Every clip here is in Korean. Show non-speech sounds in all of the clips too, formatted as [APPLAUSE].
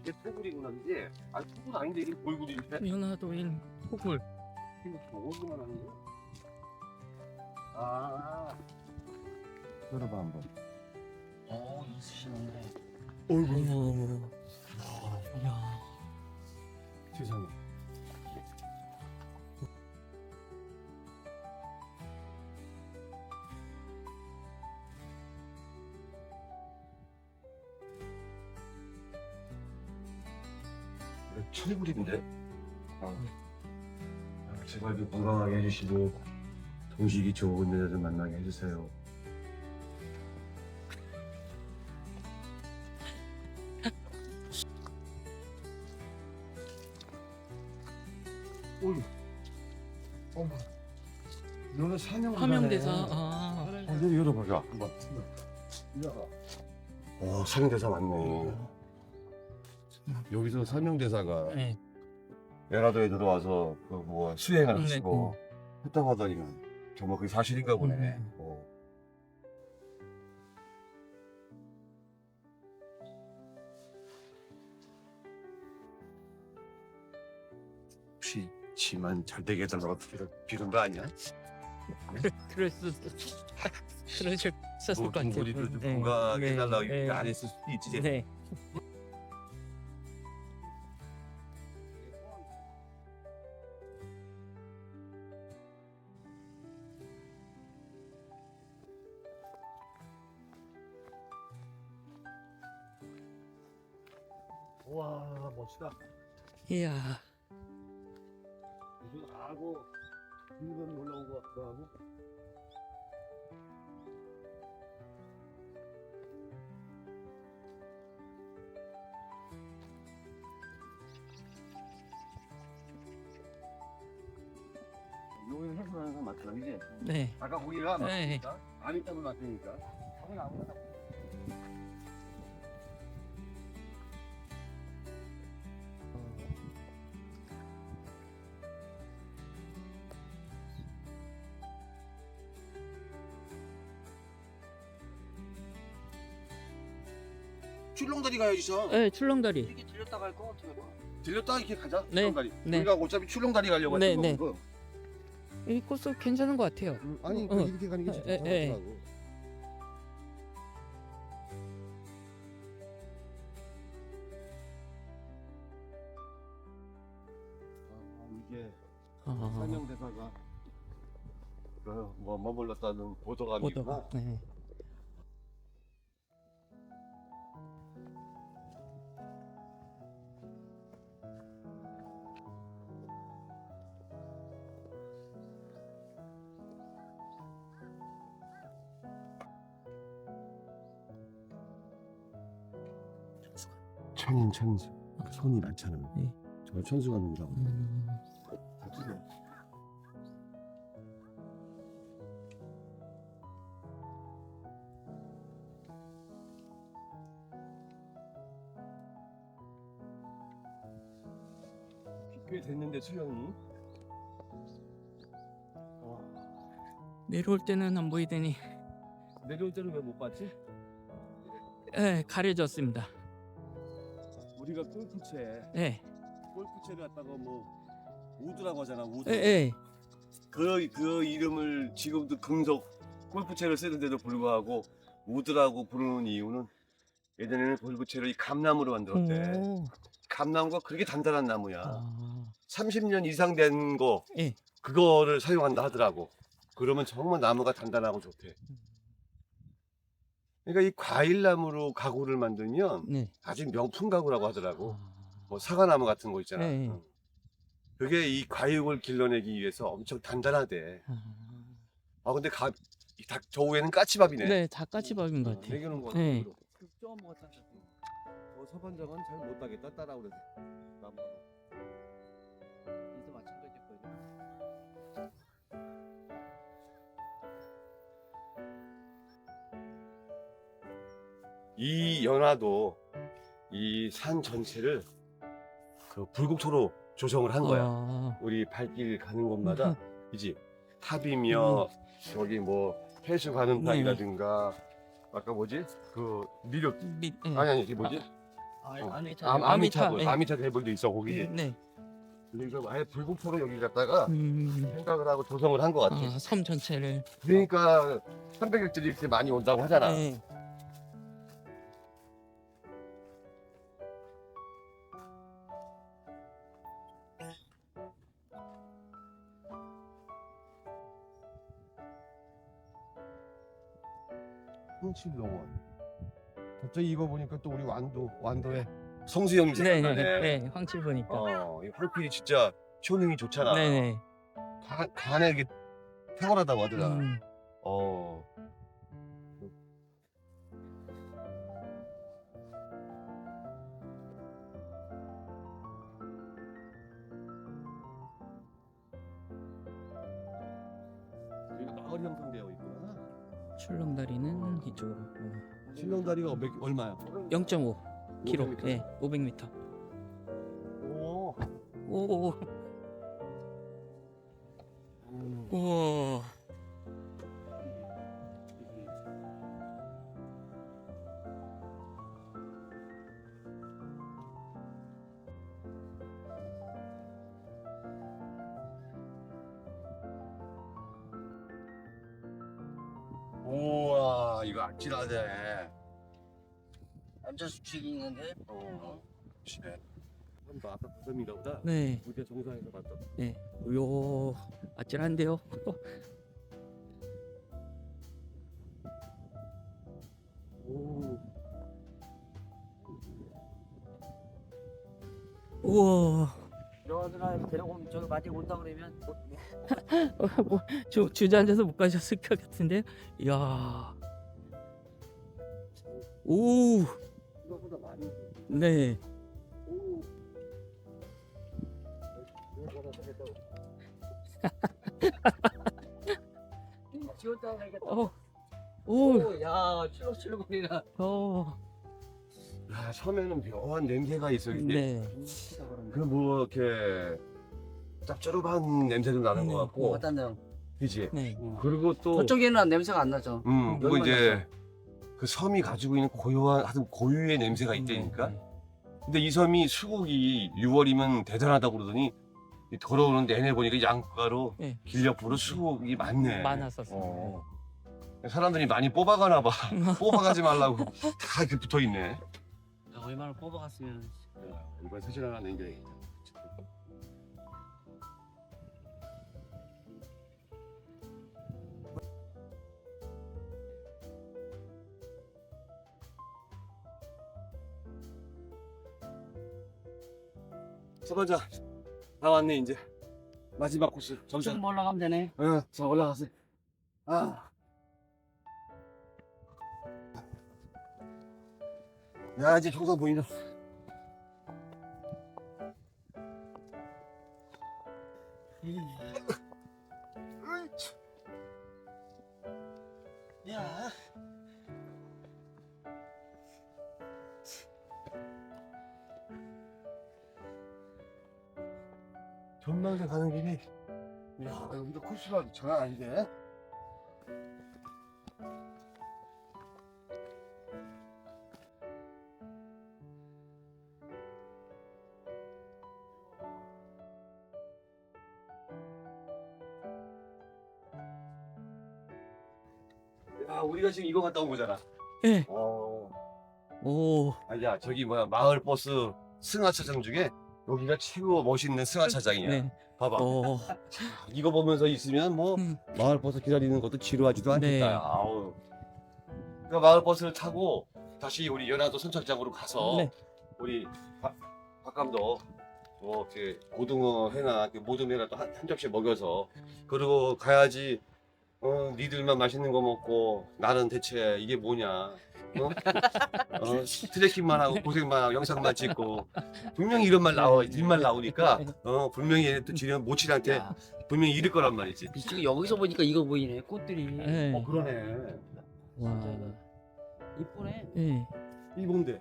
이게 토굴이구나 이게 아니 토굴 아닌데 이게 골굴인데 연화도인 토굴. 이거 저거만 하는 거야? 아 열어봐 한번 어, 있으시네. 어이구 어머. 야. 세상에 철굴인데? 아. 제발 좀 건강하게 해주시고 동식이 좋은 여자 좀 만나게 해주세요. 어이 어머. 너는 사명 화명대사. 아. 어, 열어봐라 한번. 열어봐 어 사명대사 맞네 여기서 사명대사가 네. 연화도에 들어와서 그 뭐 수행을 네, 하시고 했다고 하더니만 정말 그게 사실인가 보네 음. 어. 혹시 지만 잘 되게 해달라고 빌- 비는 거 아니야? 수, 그러셨을 것 같아요. 네. 건강하게 네. 해달라고 네. 안 했을 수도 있지 네. 와 멋지다 이야. 무슨 하고 일본 올라온 것 같기도 하고 여기는 해수하는 건 이제 네. 아까 네. 맞으니까 안이 때문에 맞으니까 거기는 아무거나 출렁다리 가야지 저 네, 출렁다리. 이렇게 들렸다 갈 거 어떻게 할 거야? 들렸다 이렇게 가자 네, 출렁다리 네. 우리가 어차피 출렁다리 가려고 네, 했던 네. 거고 이 코스 괜찮은 것 같아요. 아니 어. 이렇게 가는 게 에, 진짜 에, 에. 좋더라고 아, 이게 아, 설명대사가 그뭐 머물렀다는 보도감이구나 보도가. 네. 천인 천수 손이 많잖아 네. 저 천수가 누구라고 음, 꽤 됐는데 수영이 내려올 때는 안 보이더니 내려올 때는 왜 못 봤지? 네, 가려졌습니다. 우리가 골프채 네. 골프채를 갖다가 뭐 우드라고 하잖아 우드 네, 네. 그, 그 이름을 지금도 금속 골프채를 쓰는데도 불구하고 우드라고 부르는 이유는 예전에는 골프채를 이 감나무로 만들었대 오. 감나무가 그렇게 단단한 나무야 아, 30년 이상 된 거 예. 그거를 사용한다 하더라고 그러면 정말 나무가 단단하고 좋대 그러니까 이 과일나무로 가구를 만들면 네. 아주 명품 가구라고 하더라고 아, 뭐 사과나무 같은 거 있잖아 네. 응. 그게 이 과육을 길러내기 위해서 엄청 단단하대 아. 아 근데 가, 이 닭, 저 위에는 까치밥이네 네, 닭까치밥인 것 같아요. 내겨놓은 거 네. 같아 쪄 먹었다 어, 서반장은 잘 못하겠다 따라오래 나무 이제 마찬가지일 거예요. 이 연화도 이 산 전체를 그 불국토로 조성을 한 거야 와. 우리 발길 가는 곳마다 이지 탑이며 저기 뭐 해수 가는 네. 방이라든가 아까 뭐지 그 미륵 밑, 네. 아니 아니 이게 뭐지 아, 어. 아미타. 암, 아미타 돌, 네. 아미타 대벌도 있어 거기. 네. 그래서 아예 불국토로 여기 갖다가 음. 생각을 하고 조성을 한 것 같아. 아, 섬 전체를. 그러니까 선배객들이 이렇게 많이 온다고 하잖아. 네. 홍칠농원. 갑자기 이거 보니까 또 우리 완도 완도에 성수형님 네, 생각나네. 네, 네, 황칠 보니까. 어, 이 황필이 진짜 효능이 좋잖아. 네, 네. 간, 간에 이게 탁월하다고 하더라. 음. 어. 출렁다리는 이쪽으로. 신령다리가 몇, 얼마야? 0.5 km. 500m. 네, 500m. 오. 오. 우와. 수칙이 있는데 어. 시네. 한번 아까 그 섬인가 보다. 네. 우리가 정상에서 봤던. 네. 요 아찔한데요. [LAUGHS] 오. 우와. 여자들 데려오면 저기 마디 온다 그러면 뭐, [LAUGHS] 어, 뭐 주, 주저앉아서 못 가셨을 것 같은데. 이야. 오. 이거보다. 네. 지웠다. 어. 오. 오, 야, 출렁출렁거리나. 어. 야 섬에는 묘한 냄새가 있어. 이게. 네. 그뭐 이렇게 짭조름한 냄새도 나는 네. 것 같고. 어떤데요? 그지. 네. 그리고 또. 저쪽에는 냄새가 안 나죠. 음 그리고 여기만 이제 그 섬이 가지고 있는 고유한 하여튼 고유의 냄새가 있다니까. 네. 근데 이 섬이 수국이 6월이면 대단하다고 그러더니 이 돌아오는 내내 보니까 양가로 네. 길옆으로 수국이 많네. 많았었어요. 어. 사람들이 많이 뽑아가나 봐. [LAUGHS] 뽑아가지 말라고 다 이렇게 붙어 있네. 야, 얼마나 뽑아갔으면. 이번 사진 하나 남겨야겠다. 서반자 다 왔네 이제 마지막 코스 정상. 좀 올라가면 되네. 응, 자 올라가세요. 아. 야 이제 정상? 으이치. 야. 전망대 가는 길이 야 여기도 코스가 장난 아닌데? 야 우리가 지금 이거 갔다 온 거잖아. 네. 어. 오. 아야 저기 뭐야 마을 버스 승하차장 중에 여기가 최고 멋있는 승하 차장이야. 네. 봐봐. 오. 이거 보면서 있으면 뭐 음. 마을 버스 기다리는 것도 지루하지도 않겠다. 네. 아우. 그 마을 버스를 타고 다시 우리 연화도 선착장으로 가서 네. 우리 박, 박 감독 뭐 이렇게 고등어 회나 그 모든 회나 또한 접시 먹여서 그리고 가야지. 어, 니들만 맛있는 거 먹고 나는 대체 이게 뭐냐? 어? [LAUGHS] 어, 트레킹만 하고 고생만 하고 영상만 찍고 분명히 이런 말 나와 일말 나오니까 어 분명히 얘네 또 지금 모칠한테 야, 분명히 이럴 거란 말이지. 지금 여기서 보니까 이거 보이네. 꽃들이. 네. 어 그러네. 와. 이쁘네. 네. 이 뭔데?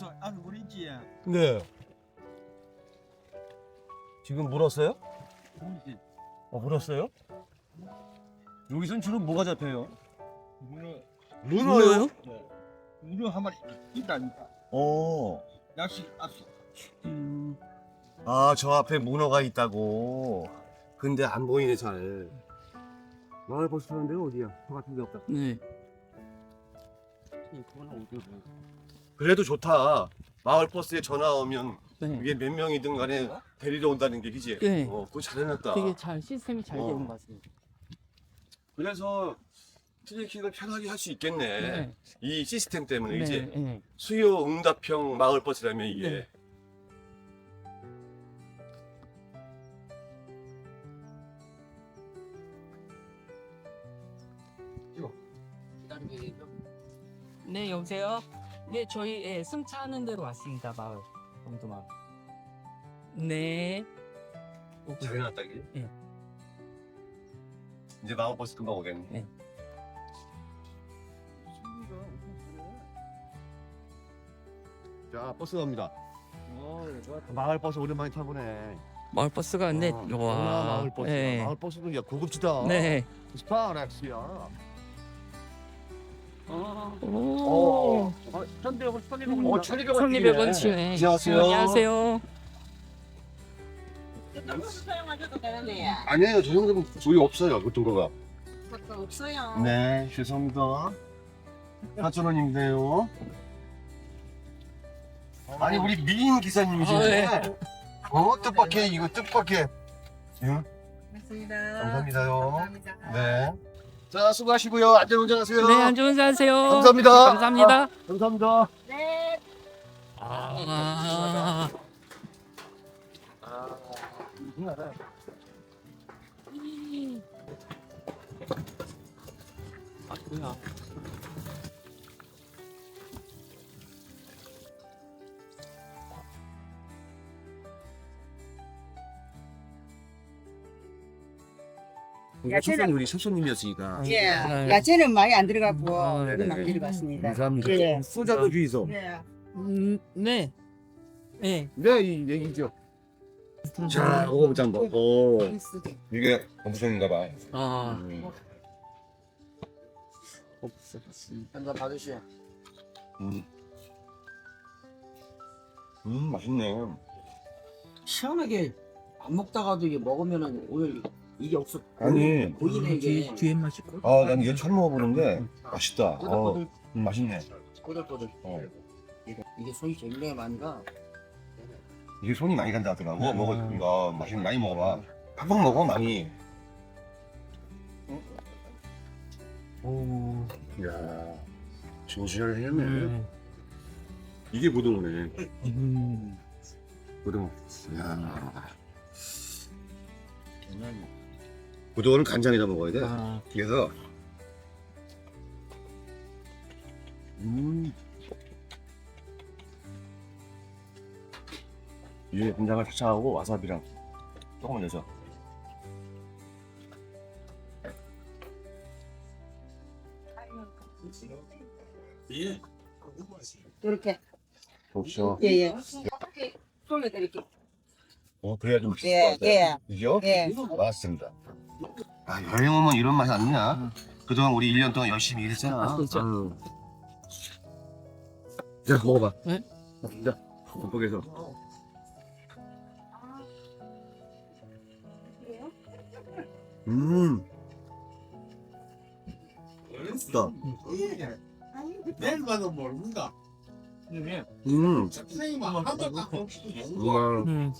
여기서 아주 물있지 네. 지금 물었어요? 물이지 어, 물었어요? 여기선 주로 뭐가 잡혀요? 문어 문어요? 네. 문어 한 마리 있다니까 어. 약식 앞식 음, 아, 저 앞에 문어가 있다고. 근데 안 보이네, 잘. 마을 버스 타는데 어디야? 저 같은 데 없다. 네. 그거는 어디로 그래도 좋다. 마을 버스에 전화 오면 네. 이게 몇 명이든 간에 데리러 온다는 게 그지? 네. 어, 그거 잘 해놨다. 되게 잘 시스템이 잘 어. 되는 것 같습니다. 그래서 트레킹을 편하게 할 수 있겠네. 네. 이 시스템 때문에 네. 이제 네. 수요 응답형 마을 버스라면 이게. 네. 네, 여보세요? 네, 저희 예, 승차하는 대로 왔습니다, 마을. 정도 마을. 네. 어, 잘해놨다 이게. 네. 이제 마을 버스 금방 오겠네. 네. 자 버스 갑니다. 어. 마을 버스 오랜만에 타보네. 마을 버스가 근데 어, 와. 마을 버스. 네. 마을 버스는 야 고급지다. 네. 스파렉스야. 어. 오. 어, 천대역은 천대역은 어, 천이백 원. 1200원 치네. 안녕하세요. 안녕하세요. 사용하셔도 되는데요. 아니에요, 저 정도면 우리 없어요, 보통 거가. 그것도 없어요. 네, 죄송합니다. 4천 원인데요. 아니 우리 미인 기사님이신데. 아, 네. 어 뜻밖의 이거 뜻밖의. 응? 맞습니다. 감사합니다요. 감사합니다. 네. 자 수고하시고요. 안전운전하세요. 네, 안전운전 하세요. 감사합니다. 감사합니다. 감사합니다. 네. 아. 아, 뭐야. 첫손 우리 첫손님이었으니까. 예. 네. 야채는 많이 안 들어갔고 아, 네네. 막 들어갔습니다. 감사합니다. 예. 소자도 주의소. 네. 음, 네. 네. 네, 이 얘기죠. 자, 먹어보자 한번. 오, 이게 엄청인가 봐. 아. 음, 한잔 받으시오. 음. 음, 맛있네. 시원하게 안 먹다가도 이게 먹으면은 오늘 이게 없어. 아니. 보이네 이게. 뒤, 뒤에 맛있고. 아, 난 이거 처음 먹어보는데 맛있다. 어, 꼬들꼬들 음, 맛있네. 꼬들꼬들. 어. 이게, 이게 손이 굉장히 많이 가. 이게 손이 많이 간다 하더라고. 아. 먹어, 이거 맛있는 많이 먹어봐. 팍팍 먹어 많이. 오, 야, 진실하네. 음. 이게 고등어네. 음. 고등어. 야. 고등어는 간장에다 먹어야 돼. 아. 그래서 음. 위에 간장을 살짝 하고 와사비랑 조금 넣어서 이렇게 좋죠. 예예. 돌려드릴게요. 어 그래야 좀예 예. 그죠? 예. 맞습니다. 아 여행 오면 이런 맛이 안 나냐? 그동안 우리 1년 동안 열심히 일했잖아. 아, 진짜? 아유. 자 먹어봐. 네? 자 겉보게서. 음. 맛있다. 내일 봐도 모른다 음. 먹고 우와. 음.